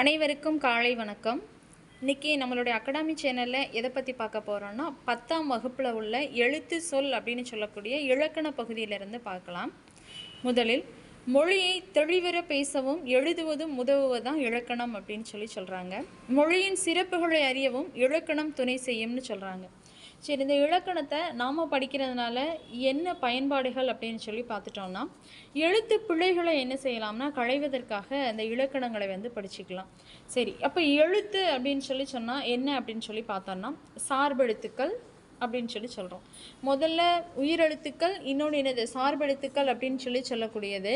அனைவருக்கும் காலை வணக்கம். இன்றைக்கி நம்மளுடைய அகாடமி சேனலில் எதை பற்றி பார்க்க போகிறோன்னா பத்தாம் வகுப்பில் உள்ள எழுத்து சொல் அப்படின்னு சொல்லக்கூடிய இலக்கண பகுதியிலிருந்து பார்க்கலாம். முதலில் மொழியை தெளிவர பேசவும் எழுதுவதும் உதவுவதுதான் இலக்கணம் அப்படின்னு சொல்லி சொல்கிறாங்க மொழியின் சிறப்புகளை அறியவும் இலக்கணம் துணை செய்யும்னு சொல்கிறாங்க சரி இந்த இலக்கணத்தை நாம் படிக்கிறதுனால என்ன பயன்பாடுகள் அப்படின்னு சொல்லி பார்த்துட்டோம்னா எழுத்து பிழைகளை என்ன செய்யலாம்னா களைவதற்காக அந்த இலக்கணங்களை வந்து படிச்சுக்கலாம். சரி அப்போ எழுத்து அப்படின்னு சொல்லி சொன்னால் என்ன அப்படின்னு சொல்லி பார்த்தோம்னா சார்பெழுத்துக்கள் அப்படின்னு சொல்லி சொல்கிறோம் முதல்ல உயிரெழுத்துக்கள் இன்னொன்று என்னது? சார்பெழுத்துக்கள் அப்படின்னு சொல்லி சொல்லக்கூடியது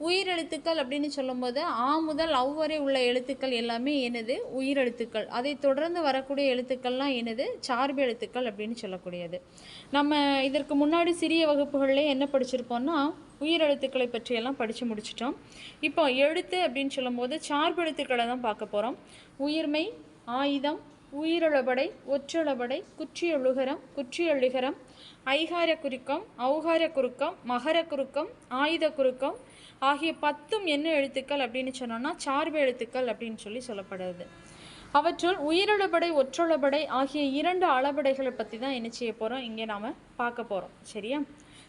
உயிர் எழுத்துக்கள் அப்படின்னு சொல்லும்போது ஆ முதல் அவ் வரை உள்ள எழுத்துக்கள் எல்லாமே என்னது? உயிரெழுத்துக்கள். அதை தொடர்ந்து வரக்கூடிய எழுத்துக்கள்லாம் என்னது? சார்பு எழுத்துக்கள் அப்படின்னு சொல்லக்கூடியது. நம்ம இதற்கு முன்னாடி சிறிய வகுப்புகளில் என்ன படிச்சிருப்போம்னா உயிரெழுத்துக்களை பற்றியெல்லாம் படித்து முடிச்சிட்டோம். இப்போ எழுத்து அப்படின்னு சொல்லும்போது சார்பு எழுத்துக்களை தான் பார்க்க போகிறோம் உயிர்மை ஆயுதம் உயிரளபடை ஒற்றளபடை குற்றியொழுகரம் குற்றியொழுகரம் ஐகார குறுக்கம் ஔகார குறுக்கம் மகர குறுக்கம் ஆயுத குறுக்கம் ஆகிய பத்தும் என்ன எழுத்துக்கள் அப்படின்னு சொன்னோம்னா சார்பு எழுத்துக்கள் அப்படின்னு சொல்லி சொல்லப்படுது. அவற்றுள் உயிரிழபடை ஒற்றொளபடை ஆகிய இரண்டு அளபடைகளை பற்றி தான் என்ன செய்ய போகிறோம் இங்கே நாம் பார்க்க போகிறோம் சரியா?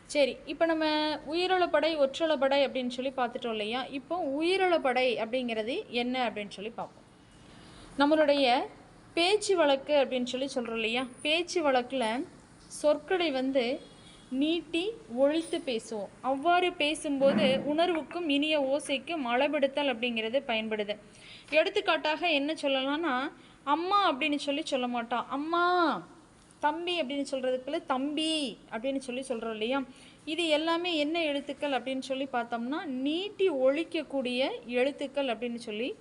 சரி இப்போ நம்ம உயிரிழப்படை ஒற்றளபடை அப்படின்னு சொல்லி பார்த்துட்டோம் இல்லையா? இப்போ உயிரிழப்படை அப்படிங்கிறது என்ன அப்படின்னு சொல்லி பார்ப்போம். நம்மளுடைய பேச்சு வழக்கு அப்படின்னு சொல்லி சொல்கிறோம் இல்லையா? பேச்சு வழக்கில் சொற்களை வந்து நீட்டி ஒழித்து பேசுவோம். அவ்வாறு பேசும்போது உணர்வுக்கும் இனிய ஓசைக்கும் அளபெடுத்தல் அப்படிங்கிறது பயன்படுது. எடுத்துக்காட்டாக என்ன சொல்லலாம்னா அம்மா அப்படின்னு சொல்லி சொல்ல மாட்டோம் அம்மா தம்பி அப்படின்னு சொல்கிறதுக்குள்ள தம்பி அப்படின்னு சொல்லி சொல்கிறோம் இல்லையா? இது எல்லாமே என்ன எழுத்துக்கள் அப்படின்னு சொல்லி பார்த்தோம்னா நீட்டி ஒழிக்கக்கூடிய எழுத்துக்கள் அப்படின்னு சொல்லி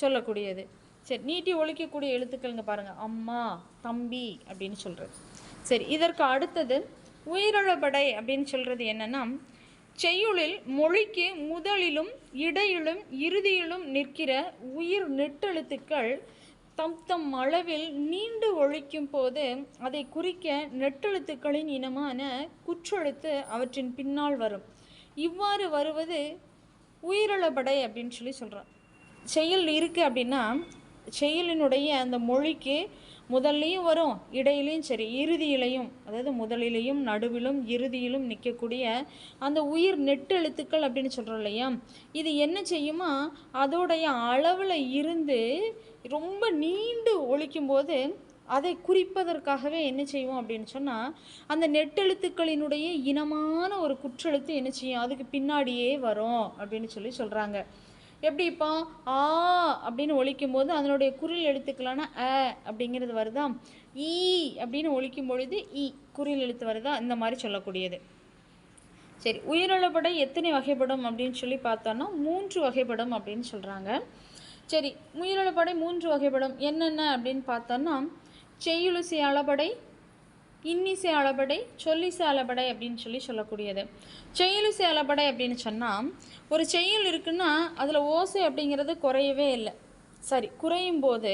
சொல்லக்கூடியது. சரி நீட்டி ஒழிக்கக்கூடிய எழுத்துக்கள்ங்க பாருங்கள் அம்மா தம்பி அப்படின்னு சொல்கிறது சரி இதற்கு அடுத்தது உயிரிழபடை அப்படின்னு சொல்கிறது என்னென்னா செய்யுளில் மொழிக்கு முதலிலும் இடையிலும் இறுதியிலும் நிற்கிற உயிர் நெட்டெழுத்துக்கள் தம் தம் அளவில் நீண்டு ஒழிக்கும் போது அதை குறிக்க நெட்டெழுத்துக்களின் இனமான குற்றெழுத்து அவற்றின் பின்னால் வரும். இவ்வாறு வருவது உயிரிழபடை அப்படின்னு சொல்லி சொல்கிறோம் செயல் இருக்குது அப்படின்னா செயலினுடைய அந்த மொழிக்கு முதல்லையும் வரும் இடையிலையும் சரி இறுதியிலையும் அதாவது முதலிலையும் நடுவிலும் இறுதியிலும் நிற்கக்கூடிய அந்த உயிர் நெட்டெழுத்துக்கள் அப்படின்னு சொல்கிறோம் இல்லையா? இது என்ன செய்யுமா? அதோடைய அளவில் இருந்து ரொம்ப நீண்டு ஒழிக்கும்போது அதை குறிப்பதற்காகவே என்ன செய்வோம் அப்படின்னு சொன்னால் அந்த நெட்டெழுத்துக்களினுடைய இனமான ஒரு குற்றெழுத்து என்ன செய்யும்? அதுக்கு பின்னாடியே வரும் அப்படின்னு சொல்லி சொல்கிறாங்க எப்படி இப்போ? ஆ அப்படின்னு ஒழிக்கும் போது அதனுடைய குரில் எழுத்துக்களான அ அப்படிங்கிறது வருதா? ஈ அப்படின்னு ஒழிக்கும் பொழுது இ குரில் எழுத்து வருதா? இந்த மாதிரி சொல்லக்கூடியது. சரி உயிரிழப்படை எத்தனை வகைப்படும் அப்படின்னு சொல்லி பார்த்தோன்னா மூன்று வகைப்படும் அப்படின்னு சொல்கிறாங்க சரி உயிரிழப்படை மூன்று வகைப்படும். என்னென்ன அப்படின்னு பார்த்தோன்னா செய்யுலுசி அளபடை இன்னிசை அளபடை சொல்லிசை அளபடை அப்படின்னு சொல்லி சொல்லக்கூடியது. செயலிசை அளபடை அப்படின்னு சொன்னால் ஒரு செயல் இருக்குன்னா அதில் ஓசை அப்படிங்கிறது குறையவே இல்லை. சரி குறையும் போது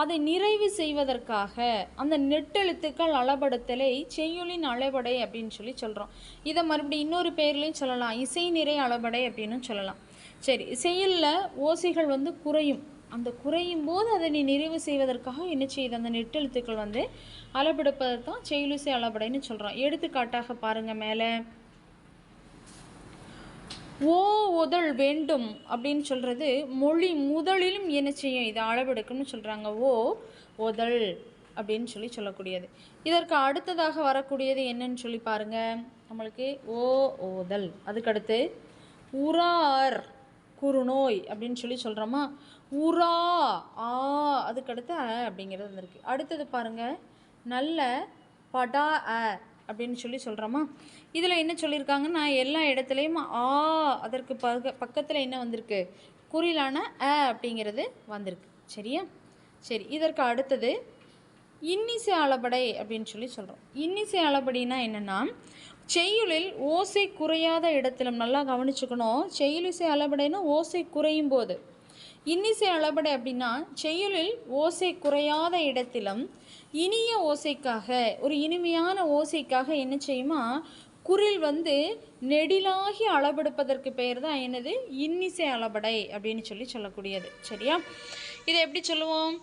அதை நிறைவு செய்வதற்காக அந்த நெட்டெழுத்துக்கள் அளபடுத்தலை செய்யுளின் அளபடை அப்படின்னு சொல்லி சொல்கிறோம் இதை மறுபடியும் இன்னொரு பேர்லையும் சொல்லலாம். இசை நிறை அளபடை அப்படின்னு சொல்லலாம். சரி செயலில் ஓசைகள் வந்து குறையும். அந்த குறையும் போது அதை நீ நிறைவு செய்வதற்காக என்ன செய்யுது அந்த நெட்டெழுத்துக்கள் வந்து அளபெடுப்பதை தான் செயலுசை அளபடைன்னு சொல்கிறோம் எடுத்துக்காட்டாக பாருங்கள் மேலே. ஓ உதழ் வேண்டும் அப்படின்னு சொல்கிறது மொழி முதலிலும் என்ன செய்யும்? இதை அளவெடுக்கும்னு சொல்கிறாங்க ஓ உதழ் அப்படின்னு சொல்லி சொல்லக்கூடியது. இதற்கு அடுத்ததாக வரக்கூடியது என்னன்னு சொல்லி பாருங்கள் நம்மளுக்கு ஓ ஓதல் அதுக்கடுத்து உரார் குறுநோய் அப்படின்னு சொல்லி சொல்கிறோமா உரா ஆ அதுக்கடுத்து அ அப்படிங்கிறது வந்திருக்கு. அடுத்தது பாருங்கள் நல்ல படா அ அப்படின்னு சொல்லி சொல்கிறோமா இதில் என்ன சொல்லியிருக்காங்கன்னா எல்லா இடத்துலையும் ஆ அதற்கு பக பக்கத்தில் என்ன வந்திருக்கு? குறிலான அ அப்படிங்கிறது வந்திருக்கு. சரியா? சரி இதற்கு அடுத்தது இன்னிசை அளபடை அப்படின்னு சொல்லி சொல்கிறோம் இன்னிசை அளபடினா என்னென்னா செய்யுளில் ஓசை குறையாத இடத்திலும் நல்லா கவனிச்சுக்கணும். செய்யுளிசை அளபடைனா ஓசை குறையும் போது இன்னிசை அளபடை அப்படின்னா செய்யுளில் ஓசை குறையாத இடத்திலும் இனிய ஓசைக்காக ஒரு இனிமையான ஓசைக்காக என்ன செய்யுமா? குரில் வந்து நெடிலாகி அளபெடுப்பதற்கு பெயர் தான் என்னது? இன்னிசை அளபடை அப்படின்னு சொல்லி சொல்லக்கூடியது. சரியா? இதை எப்படி சொல்லுவோம்?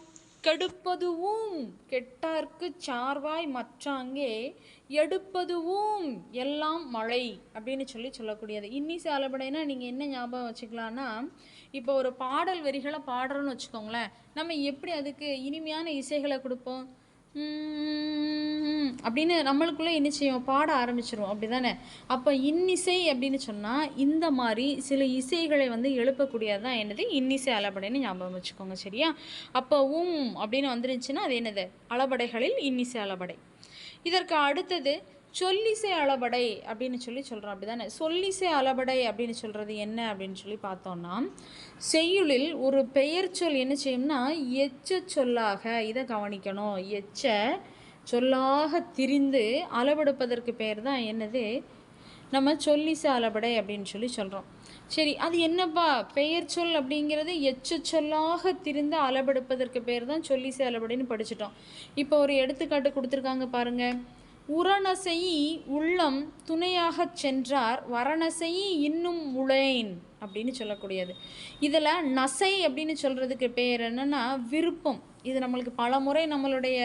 கெடுப்பதுவும் கெட்டார்க்கு சார்வாய் மற்றாங்கே எடுப்பதுவும் எல்லாம் மழை அப்படின்னு சொல்லி சொல்லக்கூடியது. இன்னிசை அளபடைனா நீங்கள் என்ன ஞாபகம் வச்சுக்கலான்னா இப்போ ஒரு பாடல் வரிகளை பாடுறோன்னு வச்சுக்கோங்களேன். நம்ம எப்படி அதுக்கு இனிமையான இசைகளை கொடுப்போம்? அப்படின்னு நம்மளுக்குள்ளே என்ன செய்வோம் பாட ஆரம்பிச்சிருவோம் அப்படி தானே அப்போ இன்னிசை அப்படின்னு சொன்னால் இந்த மாதிரி சில இசைகளை வந்து எழுப்பக்கூடியது தான் என்னது? இன்னிசை அளபடைன்னு ஞாபகம் வச்சுக்கோங்க சரியா? அப்போ உம் அப்படின்னு வந்துருந்துச்சுன்னா அது என்னது? அளபடைகளில் இன்னிசை அளபடை. இதற்கு அடுத்தது சொல்லிசை அளபடை அப்படின்னு சொல்லி சொல்கிறோம் அப்படி தானே சொல்லிசை அளபடை அப்படின்னு சொல்கிறது என்ன அப்படின்னு சொல்லி பார்த்தோம்னா செய்யுளில் ஒரு பெயர் சொல் என்ன செய்யும்னா எச்ச சொல்லாக இதை கவனிக்கணும். எச்ச சொல்லாக திரிந்து அளவெடுப்பதற்கு பெயர் தான் என்னது? நம்ம சொல்லிசை அளபடை அப்படின்னு சொல்லி சொல்கிறோம் சரி அது என்னப்பா? பெயர் சொல் அப்படிங்கிறது எச்ச சொல்லாக திரிந்து அளவெடுப்பதற்கு பேர் தான் சொல்லிசை அளபடைன்னு படிச்சிட்டோம். இப்போ ஒரு எடுத்துக்காட்டு கொடுத்துருக்காங்க பாருங்கள் உரணசையி உள்ளம் துணையாகச் சென்றார் வரணசையி இன்னும் உளேன் அப்படின்னு சொல்லக்கூடியது. இதில் நசை அப்படின்னு சொல்கிறதுக்கு பேர் என்னென்னா விருப்பம். இது நம்மளுக்கு பல முறை நம்மளுடைய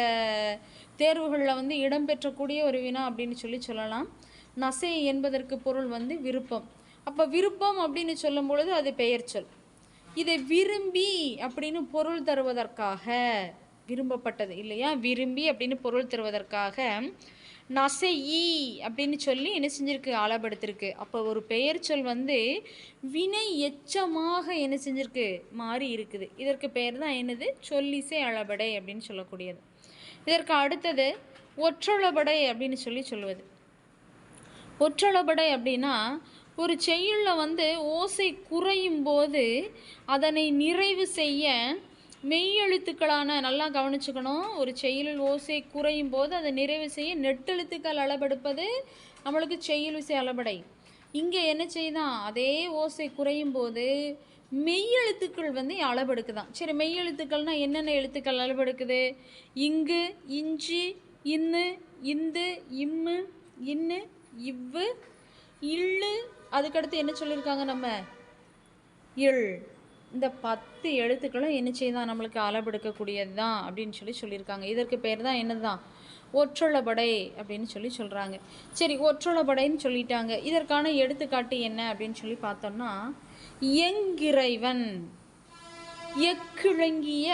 தேர்வுகளில் வந்து இடம்பெற்றக்கூடிய ஒரு வினா அப்படின்னு சொல்லி சொல்லலாம். நசை என்பதற்கு பொருள் வந்து விருப்பம். அப்போ விருப்பம் அப்படின்னு சொல்லும் பொழுது அது பெயர் சொல். இதை விரும்பி அப்படின்னு பொருள் தருவதற்காக விரும்பப்பட்டது இல்லையா? விரும்பி அப்படின்னு பொருள் தருவதற்காக நசையி அப்படின்னு சொல்லி என்ன செஞ்சிருக்கு? அளபடுத்திருக்கு அப்போ ஒரு பெயர் சொல் வந்து வினை எச்சமாக என்ன செஞ்சிருக்கு? மாறி இருக்குது. இதற்கு பெயர் தான் என்னது? சொல்லிசை அளபடை அப்படின்னு சொல்லக்கூடியது. இதற்கு அடுத்தது ஒற்றளபடை அப்படின்னு சொல்லி சொல்லுவது. ஒற்றளபடை அப்படின்னா ஒரு செயலில் வந்து ஓசை குறையும் போது அதனை நிறைவு செய்ய மெய்யெழுத்துக்களான நல்லா கவனிச்சுக்கணும். ஒரு செயலில் ஓசை குறையும் போது அதை நிறைவு செய்ய நெட்டெழுத்துக்கள் அளபெடுப்பது நம்மளுக்கு செய்யுளிசை அளபடை. இங்கே என்ன செய்தான் அதே ஓசை குறையும் போது மெய்யெழுத்துக்கள் வந்து அளபெடுக்குதான் சரி மெய்யெழுத்துக்கள்னா என்னென்ன எழுத்துக்கள் அளபெடுக்குது இங்கு இஞ்சி இன்னு இந்து இம்மு இன்னு இவ்வு இல்லு. அதுக்கடுத்து என்ன சொல்லியிருக்காங்க நம்ம? இள் இந்த பத்து எழுத்துக்களும் என்ன செய்தான் நம்மளுக்கு அளபெடுக்கக்கூடியது தான் அப்படின்னு சொல்லி சொல்லியிருக்காங்க. இதற்கு பேர் தான் என்னது தான் ஒற்றொளபடை அப்படின்னு சொல்லி சொல்கிறாங்க சரி ஒற்றொளபடைன்னு சொல்லிட்டாங்க. இதற்கான எடுத்துக்காட்டு என்ன அப்படின்னு சொல்லி பார்த்தோம்னா எங்கிறைவன் எக்கிழங்கிய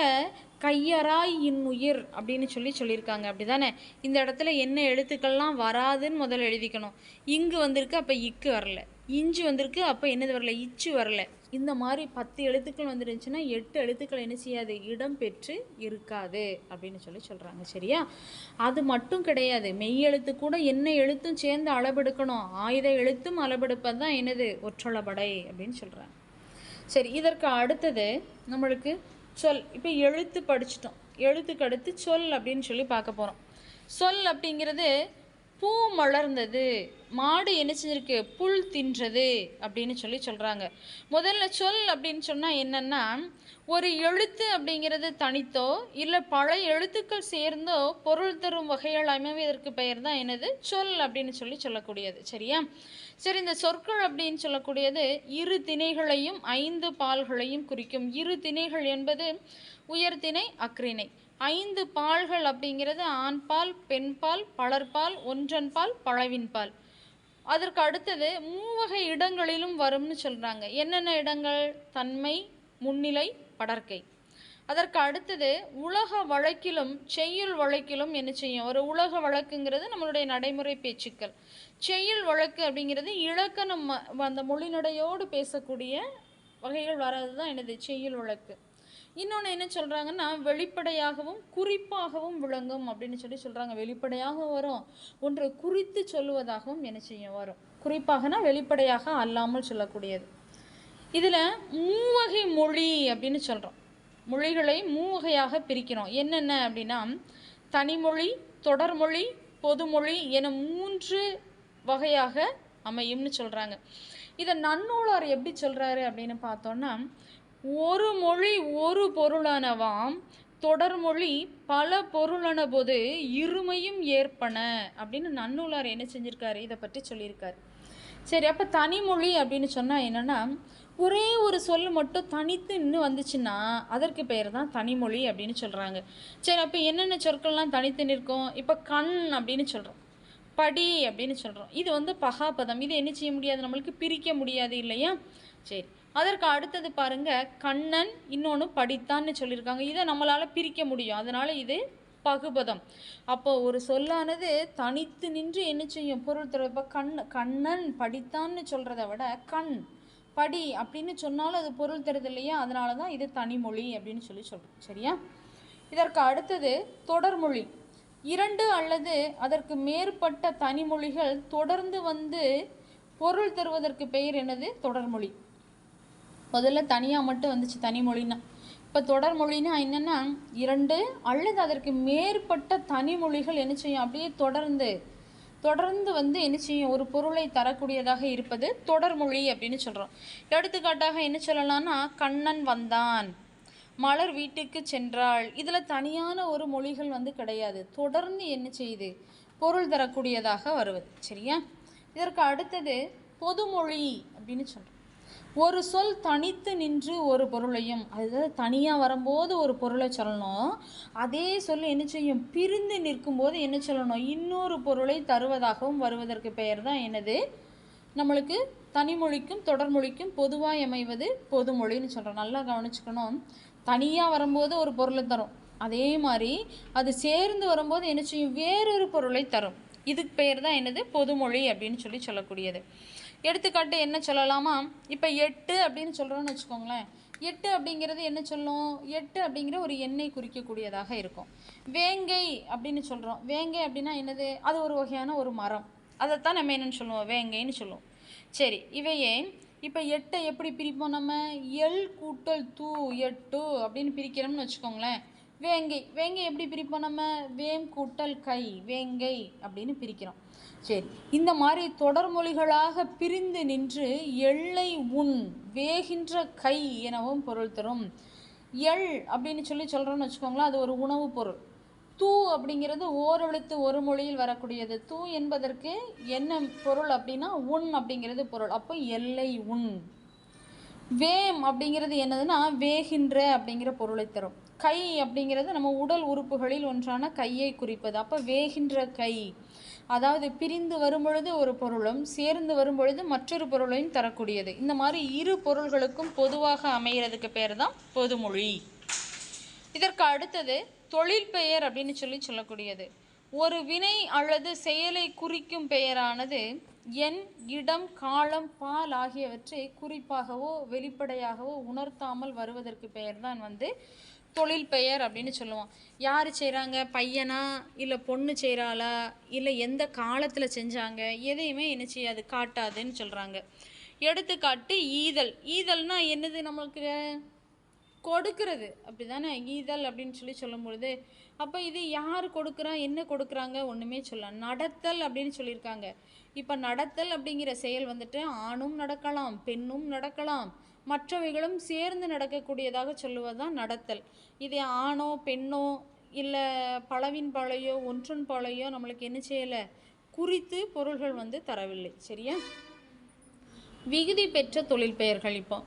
கையராய் இன்னுயிர் அப்படின்னு சொல்லி சொல்லியிருக்காங்க. அப்படி தானே இந்த இடத்துல என்ன எழுத்துக்கள்லாம் வராதுன்னு முதல்ல எழுதிக்கணும். இங்கு வந்திருக்கு அப்போ இக்கு வரல. இஞ்சு வந்திருக்கு அப்போ என்னது வரல? இச்சு வரல. இந்த மாதிரி பத்து எழுத்துக்கள் வந்துருந்துச்சுன்னா எட்டு எழுத்துக்கள் என்ன செய்யாது? இடம் பெற்று இருக்காது அப்படின்னு சொல்லி சொல்கிறாங்க சரியா? அது மட்டும் கிடையாது. மெய் எழுத்து கூட என்ன எழுத்தும் சேர்ந்து அளவெடுக்கணும். ஆயுத எழுத்தும் அளவெடுப்பது தான் என்னது? ஒற்றளபடை அப்படின்னு சொல்கிறாங்க சரி இதற்கு அடுத்தது நம்மளுக்கு சொல். இப்போ எழுத்து படிச்சிட்டோம். எழுத்துக்கு அடுத்து சொல் அப்படின்னு சொல்லி பார்க்க போகிறோம் சொல் அப்படிங்கிறது பூ மலர்ந்தது மாடு என்ன செஞ்சிருக்கு? புல் தின்றது அப்படின்னு சொல்லி சொல்கிறாங்க முதல்ல சொல் அப்படின்னு சொன்னால் என்னென்னா ஒரு எழுத்து அப்படிங்கிறது தனித்தோ இல்லை பல எழுத்துக்கள் சேர்ந்தோ பொருள் தரும் வகைகள் அமைவதற்கு பெயர் தான் என்னது? சொல் அப்படின்னு சொல்லி சொல்லக்கூடியது. சரியா? சரி இந்த சொற்கள் அப்படின்னு சொல்லக்கூடியது இரு திணைகளையும் ஐந்து பால்களையும் குறிக்கும். இரு திணைகள் என்பது உயர்திணை அக்ரிணை. ஐந்து பால்கள் அப்படிங்கிறது ஆண்பால் பெண்பால் பலர்பால் ஒன்றன்பால் பழவின்பால் அதற்கு அடுத்தது மூவகை இடங்களிலும் வரும்னு சொல்கிறாங்க என்னென்ன இடங்கள்? தன்மை முன்னிலை படர்க்கை அதற்கு அடுத்தது உலக வழக்கிலும் செய்யுள் வழக்கிலும் என்ன செய்யும்? ஒரு உலக வழக்குங்கிறது நம்மளுடைய நடைமுறை பேச்சுக்கள். செய்யுள் வழக்கு அப்படிங்கிறது இலக்கணம் அந்த மொழிநடையோடு பேசக்கூடிய வகைகள் வர்றது தான் என்னது? செய்யுள் வழக்கு. இன்னொன்று என்ன சொல்கிறாங்கன்னா வெளிப்படையாகவும் குறிப்பாகவும் விளங்கும் அப்படின்னு சொல்லி சொல்கிறாங்க வெளிப்படையாக வரும். ஒன்று குறித்து சொல்லுவதாகவும் என்ன செய்யும்? வரும். குறிப்பாகனா வெளிப்படையாக அல்லாமல் சொல்லக்கூடியது. இதில் மூவகை மொழி அப்படின்னு சொல்கிறோம் மொழிகளை மூவகையாக பிரிக்கிறோம். என்னென்ன அப்படின்னா தனிமொழி தொடர்மொழி பொதுமொழி என மூன்று வகையாக அமையும்னு சொல்கிறாங்க இதை நன்னூலார் எப்படி சொல்கிறாரு அப்படின்னு பார்த்தோன்னா ஒரு மொழி ஒரு பொருளானவாம் தொடர்மொழி பல பொருளான போது இருமையும் ஏற்பன. அப்படின்னு நன்னூலார் என்ன செஞ்சிருக்காரு? இதை பற்றி சொல்லியிருக்காரு. சரி அப்போ தனிமொழி அப்படின்னு சொன்னால் என்னென்னா ஒரே ஒரு சொல் மட்டும் தனித்து நின்று வந்துச்சுன்னா அதற்கு பெயர் தான் தனிமொழி அப்படின்னு சொல்கிறாங்க சரி அப்போ என்னென்ன சொற்கள்லாம் தனித்து நிற்கும்? இப்போ கண் அப்படின்னு சொல்கிறோம் படி அப்படின்னு சொல்கிறோம் இது வந்து பகாபதம். இது என்ன செய்ய முடியாது? நம்மளுக்கு பிரிக்க முடியாது இல்லையா? சரி அதற்கு அடுத்தது பாருங்க கண்ணன் இன்னொன்று படித்தான்னு சொல்லியிருக்காங்க. இதை நம்மளால் பிரிக்க முடியும். அதனால் இது பகுபதம். அப்போ ஒரு சொல்லானது தனித்து நின்று என்ன செய்யும்? பொருள் தரும். கண் கண்ணன் படித்தான்னு சொல்கிறத விட கண் படி அப்படின்னு சொன்னாலும் அது பொருள் தருது இல்லையா? அதனால தான் இது தனிமொழி அப்படின்னு சொல்லி சொல்கிறோம் சரியா? இதற்கு அடுத்தது தொடர்மொழி. இரண்டு அல்லது அதற்கு மேற்பட்ட தனிமொழிகள் தொடர்ந்து வந்து பொருள் தருவதற்கு பெயர் என்னது? தொடர்மொழி. முதல்ல தனியாக மட்டும் வந்துச்சு தனிமொழின்னா இப்போ தொடர்மொழின்னா என்னென்னா இரண்டு அல்லது அதற்கு மேற்பட்ட தனி மொழிகள் என்ன செய்யும்? அப்படியே தொடர்ந்து தொடர்ந்து வந்து என்ன செய்யும்? ஒரு பொருளை தரக்கூடியதாக இருப்பது தொடர்மொழி அப்படின்னு சொல்கிறோம் எடுத்துக்காட்டாக என்ன சொல்லலாம்னா கண்ணன் வந்தான் மலர் வீட்டுக்கு சென்றாள். இதில் தனியான ஒரு மொழிகள் வந்து கிடையாது. தொடர்ந்து என்ன செய்யுது பொருள் தரக்கூடியதாக வருவது. சரியா? இதற்கு அடுத்தது பொதுமொழி அப்படின்னு சொல்கிறோம் ஒரு சொல் தனித்து நின்று ஒரு பொருளையும் அதாவது தனியாக வரும்போது ஒரு பொருளை சொல்லணும். அதே சொல் என்ன செய்யும்? பிரிந்து நிற்கும்போது என்ன சொல்லணும்? இன்னொரு பொருளை தருவதாகவும் வருவதற்கு பெயர் தான் என்னது? நம்மளுக்கு தனிமொழிக்கும் தொடர்மொழிக்கும் பொதுவாக அமைவது பொதுமொழின்னு சொல்கிறோம் நல்லா கவனிச்சுக்கணும். தனியாக வரும்போது ஒரு பொருளை தரும். அதே மாதிரி அது சேர்ந்து வரும்போது என்ன செய்யும்? வேறொரு பொருளை தரும். இதுக்கு பெயர் தான் என்னது? பொதுமொழி அப்படின்னு சொல்லி சொல்லக்கூடியது. எடுத்துக்காட்டு என்ன சொல்லலாமா? இப்போ எட்டு அப்படின்னு சொல்கிறோன்னு வச்சுக்கோங்களேன். எட்டு அப்படிங்கிறது என்ன சொல்லும்? எட்டு அப்படிங்கிற ஒரு எண்ணெய் குறிக்கக்கூடியதாக இருக்கும். வேங்கை அப்படின்னு சொல்கிறோம் வேங்கை அப்படின்னா என்னது? அது ஒரு வகையான ஒரு மரம். அதைத்தான் நம்ம என்னென்னு சொல்லுவோம்? வேங்கைன்னு சொல்லுவோம். சரி இவையே இப்போ எட்டை எப்படி பிரிப்போம் நம்ம? எல் கூட்டல் தூ எட்டு அப்படின்னு பிரிக்கிறோம்னு வச்சுக்கோங்களேன். வேங்கை. வேங்கை எப்படி பிரிப்போம் நம்ம? வேம் கூட்டல் கை. வேங்கை அப்படின்னு பிரிக்கிறோம். சரி. இந்த மாதிரி தொடர்மொழிகளாக பிரிந்து நின்று எள்ளை உன் வேகின்ற கை எனவும் பொருள் தரும். எள் அப்படின்னு சொல்லி சொல்கிறோன்னு வச்சுக்கோங்களேன் அது ஒரு உணவுப் பொருள். தூ அப்படிங்கிறது ஓரெழுத்து ஒரு மொழியில் வரக்கூடியது. தூ என்பதற்கு என்ன பொருள் அப்படின்னா உன் அப்படிங்கிறது பொருள். அப்போ எல்லை உன். வேம் அப்படிங்கிறது என்னதுன்னா வேகின்ற அப்படிங்கிற பொருளை தரும். கை அப்படிங்கிறது நம்ம உடல் உறுப்புகளில் ஒன்றான கையை குறிப்பது. அப்போ வேகின்ற கை. அதாவது பிரிந்து வரும்பொழுது ஒரு பொருளும் சேர்ந்து வரும்பொழுது மற்றொரு பொருளையும் தரக்கூடியது. இந்த மாதிரி இரு பொருள்களுக்கும் பொதுவாக அமைகிறதுக்கு பேர் தான் பொதுமொழி. இதற்கு அடுத்தது தொழில் பெயர் அப்படின்னு சொல்லி சொல்லக்கூடியது. ஒரு வினை அல்லது செயலை குறிக்கும் பெயரானது எண் இடம் காலம் பால் ஆகியவற்றை குறிப்பாகவோ வெளிப்படையாகவோ உணர்த்தாமல் வருவதற்கு பெயர் தான் வந்து தொழில் பெயர் அப்படின்னு சொல்லுவோம். யார் செய்கிறாங்க பையனா? இல்லை பொண்ணு செய்கிறாளா இல்லை எந்த காலத்தில் செஞ்சாங்க? எதையுமே என்ன செய்யாது காட்டாதுன்னு சொல்கிறாங்க எடுத்துக்காட்டு ஈதல். ஈதல்னா என்னது நம்மளுக்கு? கொடுக்கறது. அப்படி தானே ஈதல் அப்படின்னு சொல்லி சொல்லும் பொழுது அப்போ இது யார் கொடுக்குறா? என்ன கொடுக்குறாங்க? ஒன்றுமே சொல்ல. நடத்தல் அப்படின்னு சொல்லியிருக்காங்க. இப்போ நடத்தல் அப்படிங்கிற செயல் வந்துட்டு ஆணும் நடக்கலாம் பெண்ணும் நடக்கலாம். மற்றவைகளும் சேர்ந்து நடக்கக்கூடியதாக சொல்லுவது தான் நடத்தல். இதே ஆணோ பெண்ணோ இல்லை பழவின் பழையோ ஒன்றன் பாலையோ நம்மளுக்கு என்ன செய்யலை? குறித்து பொருள்கள் வந்து தரவில்லை. சரியா? விகுதி பெற்ற தொழில் பெயர்கள் இப்போ.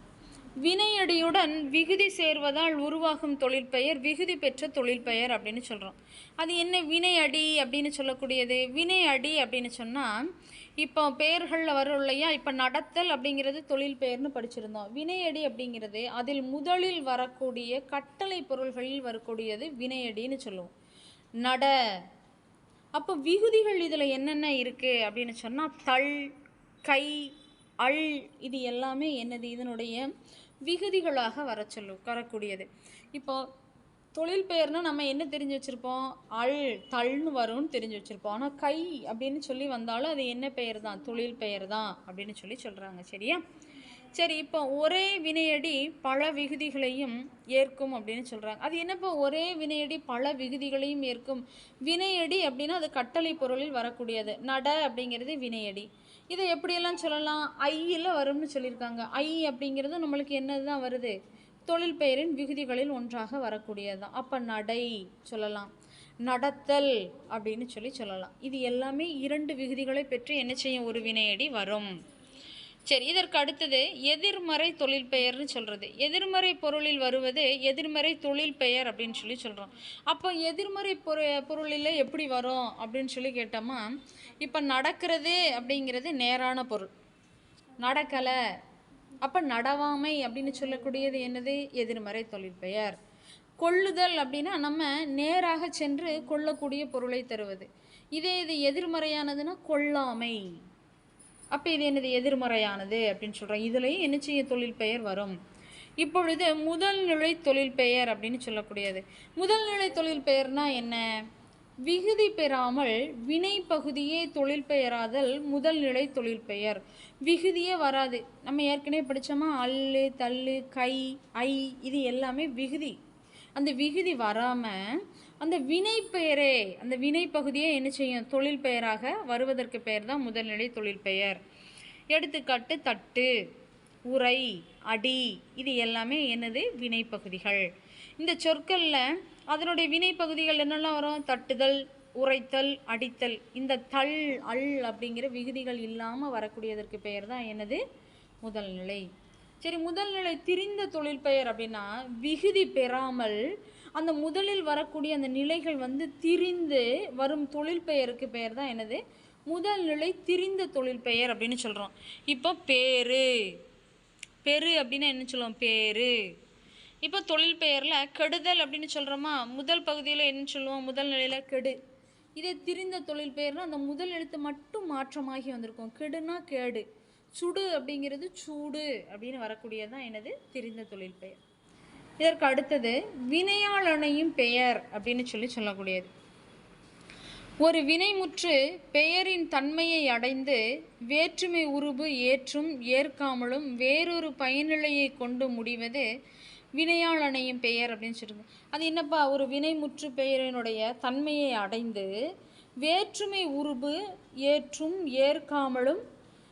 வினையடியுடன் விகுதி சேர்வதால் உருவாகும் தொழிற்பெயர் விகுதி பெற்ற தொழிற்பெயர் அப்படின்னு சொல்கிறோம் அது என்ன வினையடி அப்படின்னு சொல்லக்கூடியது? வினையடி அப்படின்னு சொன்னால் இப்போ பெயர்களில் வரும் இல்லையா? இப்போ நடத்தல் அப்படிங்கிறது தொழில் பெயர்னு படிச்சிருந்தோம். வினையடி அப்படிங்கிறது அதில் முதலில் வரக்கூடிய கட்டளை பொருள்களில் வரக்கூடியது வினையடின்னு சொல்லுவோம். நட. அப்போ விகுதிகள் இதில் என்னென்ன இருக்குது அப்படின்னு சொன்னால் தள் கை அள் இது எல்லாமே என்னது? இதனுடைய விகுதிகளாக வர சொல்லு வரக்கூடியது. இப்போது தொழில் பெயர்னால் நம்ம என்ன தெரிஞ்சு வச்சுருப்போம்? அள் தள்னு வரும்னு தெரிஞ்சு வச்சுருப்போம். ஆனால் கை அப்படின்னு சொல்லி வந்தாலும் அது என்ன பெயர் தான் தொழில் பெயர் தான் அப்படின்னு சொல்லி சொல்கிறாங்க சரியா? சரி இப்போ ஒரே வினையடி பல விகுதிகளையும் ஏற்கும் அப்படின்னு சொல்கிறாங்க அது என்னப்போ ஒரே வினையடி பல விகுதிகளையும் ஏற்கும்? வினையடி அப்படின்னா அது கட்டளை பொருளில் வரக்கூடியது. நட அப்படிங்கிறது வினையடி. இதை எப்படியெல்லாம் சொல்லலாம்? ஐயில் வரும்னு சொல்லியிருக்காங்க. ஐ அப்படிங்கிறது நம்மளுக்கு என்னது தான் வருது? தொழில் பெயரின் விகுதிகளில் ஒன்றாக வரக்கூடியது தான். அப்போ நடை சொல்லலாம். நடத்தல் அப்படின்னு சொல்லி சொல்லலாம். இது எல்லாமே இரண்டு விகுதிகளை பெற்று என்ன செய்யும்? ஒரு வினையடி வரும். சரி இதற்கு அடுத்தது எதிர்மறை தொழில் பெயர்னு சொல்கிறது எதிர்மறை பொருளில் வருவது எதிர்மறை தொழில் பெயர் அப்படின்னு சொல்லி சொல்கிறோம் அப்போ எதிர்மறை பொரு பொருளில் எப்படி வரும் அப்படின்னு சொல்லி கேட்டோமா? இப்போ நடக்கிறது அப்படிங்கிறது நேரான பொருள். நடக்கலை. அப்போ நடவாமை அப்படின்னு சொல்லக்கூடியது என்னது? எதிர்மறை தொழில் பெயர் கொள்ளுதல் அப்படின்னா நம்ம நேராக சென்று கொள்ளக்கூடிய பொருளை தருவது. இதே இது எதிர்மறையானதுன்னா கொள்ளாமை. அப்போ இது என்னது? எதிர்மறையானது அப்படின்னு சொல்கிறோம் இதுலேயும் என்ன செய்ய தொழில் பெயர் வரும்? இப்பொழுது முதல் நிலை தொழில் பெயர் அப்படின்னு சொல்லக்கூடியது. முதல் நிலை தொழில் பெயர்னா என்ன? விகுதி பெறாமல் வினை பகுதியே தொழில் பெயராதல் முதல் நிலை தொழில் பெயர். விகுதியே வராது. நம்ம ஏற்கனவே படித்தோமா அல்லு தள்ளு கை ஐ இது எல்லாமே விகுதி. அந்த விகுதி வராமல் அந்த வினை பெயரே அந்த வினை பகுதியே என்ன செய்யும்? தொழில் பெயராக வருவதற்கு பெயர் தான் முதல்நிலை தொழில் பெயர். எடுத்துக்காட்டு தட்டு உரை அடி இது எல்லாமே என்னது? வினைப்பகுதிகள் இந்த சொற்களில் அதனுடைய வினை பகுதிகள் என்னெல்லாம் வரும்? தட்டுதல் உரைத்தல் அடித்தல். இந்த தள் அல் அப்படிங்கிற விகுதிகள் இல்லாமல் வரக்கூடியதற்கு பெயர் தான் என்னது? முதல் நிலை. சரி முதல் நிலை திரிந்த தொழில் பெயர் அப்படின்னா விகுதி பெறாமல் அந்த முதலில் வரக்கூடிய அந்த நிலைகள் வந்து திரிந்து வரும் தொழில் பெயருக்கு பெயர் தான் என்னது? முதல் நிலை திரிந்த தொழில் பெயர் அப்படின்னு சொல்கிறோம் இப்போ பேரு. பெரு அப்படின்னா என்ன சொல்லுவோம்? பேரு. இப்போ தொழில் பெயரில் கெடுதல் அப்படின்னு சொல்கிறோமா முதல் பகுதியில் என்ன சொல்லுவோம்? முதல் நிலையில் கெடு. இதே திரிந்த தொழில் பெயர்னா அந்த முதல் எழுத்து மட்டும் மாற்றமாகி வந்திருக்கும். கெடுனா கேடு. சுடு அப்படிங்கிறது சூடு அப்படின்னு வரக்கூடியது தான் எனது திரிந்த தொழில் பெயர். இதற்கு அடுத்தது வினையாளனையும் பெயர் அப்படின்னு சொல்லி சொல்லக்கூடியது. ஒரு வினைமுற்று பெயரின் தன்மையை அடைந்து வேற்றுமை உருபு ஏற்றும் ஏற்காமலும் வேறொரு பயனிலையை கொண்டு முடிவது வினையாளனையும் பெயர் அப்படின்னு சொல்லுங்க அது என்னப்பா? ஒரு வினைமுற்று பெயரினுடைய தன்மையை அடைந்து வேற்றுமை உருபு ஏற்றும் ஏற்காமலும்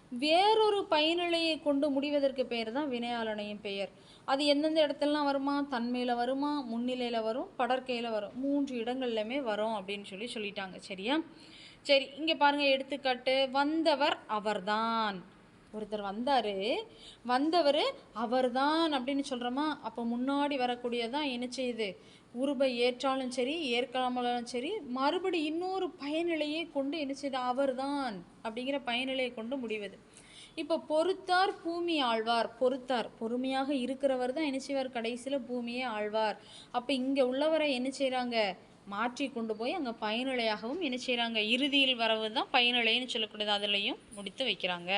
வேறொரு பயனிலையை கொண்டு முடிவதற்கு பெயர் தான் வினையாளனையும் பெயர். அது எந்தெந்த இடத்துலலாம் வருமா? தன்மையில் வருமா? முன்னிலையில் வரும்? படற்கையில் வரும்? மூன்று இடங்கள்லையுமே வரும் அப்படின்னு சொல்லி சொல்லிட்டாங்க. சரியா? சரி இங்கே பாருங்கள் எடுத்துக்காட்டு. வந்தவர் அவர்தான். ஒருத்தர் வந்தார் வந்தவர் அவர்தான் அப்படின்னு சொல்கிறோமா அப்போ முன்னாடி வரக்கூடியதான் என்ன செய்யுது? உருபை ஏற்றாலும் சரி ஏற்காமலும் சரி மறுபடி இன்னொரு பயனிலையை கொண்டு என்ன செய்யுது? அவர்தான் அப்படிங்கிற பயனிலையை கொண்டு முடிவது. இப்போ பொறுத்தார் பூமி ஆழ்வார். பொறுத்தார். பொறுமையாக இருக்கிறவர் தான் என்ன செய்வார்? கடைசியில் பூமியை ஆழ்வார். அப்போ இங்கே உள்ளவரை என்ன செய்கிறாங்க மாற்றி கொண்டு போய் அங்கே பயனிலையாகவும் என்ன செய்கிறாங்க இறுதியில் வரவு தான் பயனிலைன்னு சொல்லக்கூடியது. அதுலேயும் முடித்து வைக்கிறாங்க.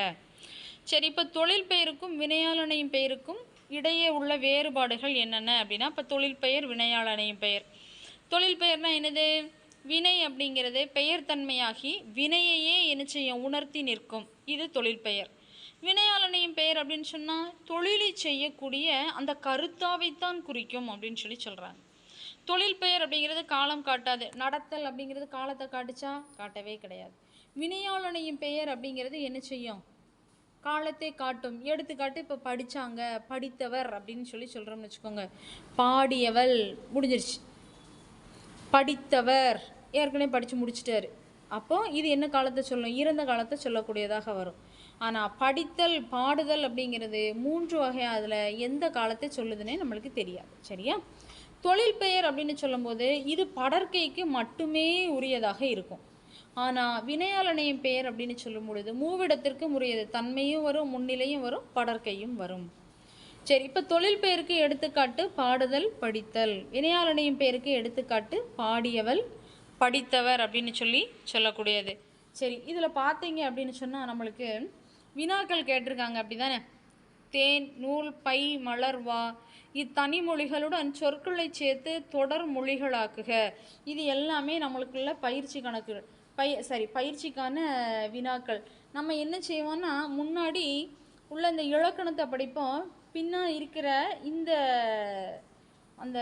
சரி இப்போ தொழில் பெயருக்கும் வினையாளனையும் பெயருக்கும் இடையே உள்ள வேறுபாடுகள் என்னென்ன அப்படின்னா இப்போ தொழில் பெயர் வினையாளனையும் பெயர். தொழில் பெயர்னா என்னது? வினை அப்படிங்கிறது பெயர் தன்மையாகி வினையையே என்ன செய்யும்? உணர்த்தி நிற்கும். இது தொழில் பெயர். வினையாளனையும் பெயர் அப்படின்னு சொன்னால் தொழிலை செய்யக்கூடிய அந்த கருத்தாவைத்தான் குறிக்கும் அப்படின்னு சொல்லி சொல்கிறாங்க தொழில் பெயர் அப்படிங்கிறது காலம் காட்டாது. நடத்தல் அப்படிங்கிறது காலத்தை காட்டுச்சா? காட்டவே கிடையாது. வினையாளனையும் பெயர் அப்படிங்கிறது என்ன செய்யும்? காலத்தை காட்டும். எடுத்துக்காட்டு இப்போ படித்தாங்க படித்தவர் அப்படின்னு சொல்லி சொல்கிறோம்னு வச்சுக்கோங்க. பாடியவள் முடிஞ்சிருச்சு. படித்தவர் ஏற்கனவே படித்து முடிச்சிட்டாரு. அப்போ இது என்ன காலத்தை சொல்லும்? இறந்த காலத்தை சொல்லக்கூடியதாக வரும். ஆனால் படித்தல் பாடுதல் அப்படிங்கிறது மூன்று வகையாக அதில் எந்த காலத்தை சொல்லுதுன்னே நம்மளுக்கு தெரியாது. சரியா? தொழில் பெயர் அப்படின்னு சொல்லும்போது இது படற்கைக்கு மட்டுமே உரியதாக இருக்கும். ஆனால் வினையாளனையும் பெயர் அப்படின்னு சொல்லும் பொழுது மூவிடத்திற்கு உரியது தன்மையும் வரும் முன்னிலையும் வரும் படற்கையும் வரும். சரி இப்போ தொழில் பெயருக்கு எடுத்துக்காட்டு பாடுதல் படித்தல். வினையாளனையும் பெயருக்கு எடுத்துக்காட்டு பாடியவள் படித்தவர் அப்படின்னு சொல்லி சொல்லக்கூடியது. சரி இதில் பார்த்தீங்க அப்படின்னு சொன்னால் நம்மளுக்கு வினாக்கள் கேட்டிருக்காங்க அப்படி தானே தேன் நூல் பை மலர் வா. இத்தனி மொழிகளுடன் சொற்களை சேர்த்து தொடர் மொழிகளாக்குக. இது எல்லாமே நம்மளுக்குள்ள பயிற்சி கணக்கு. பய சாரி பயிற்சிக்கான வினாக்கள். நம்ம என்ன செய்வோம்னா முன்னாடி உள்ள இந்த இலக்கணத்தை படிப்போம். பின்னா இருக்கிற இந்த அந்த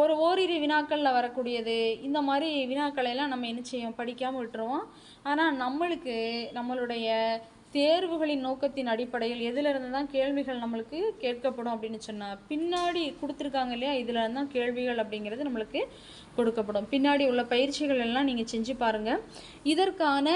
ஒரு ஓரிரு வினாக்களில் வரக்கூடியது இந்த மாதிரி வினாக்களை எல்லாம் நம்ம என்ன செய்வோம்? படிக்காமல் விட்டுருவோம். ஆனால் நம்மளுக்கு நம்மளுடைய தேர்வுகளின் நோக்கத்தின் அடிப்படையில் எதிலிருந்து தான் கேள்விகள் நம்மளுக்கு கேட்கப்படும் அப்படின்னு சொன்னால் பின்னாடி கொடுத்துருக்காங்க இல்லையா இதில் தான் கேள்விகள் அப்படிங்கிறது நம்மளுக்கு கொடுக்கப்படும். பின்னாடி உள்ள பயிற்சிகள் எல்லாம் நீங்கள் செஞ்சு பாருங்கள் இதற்கான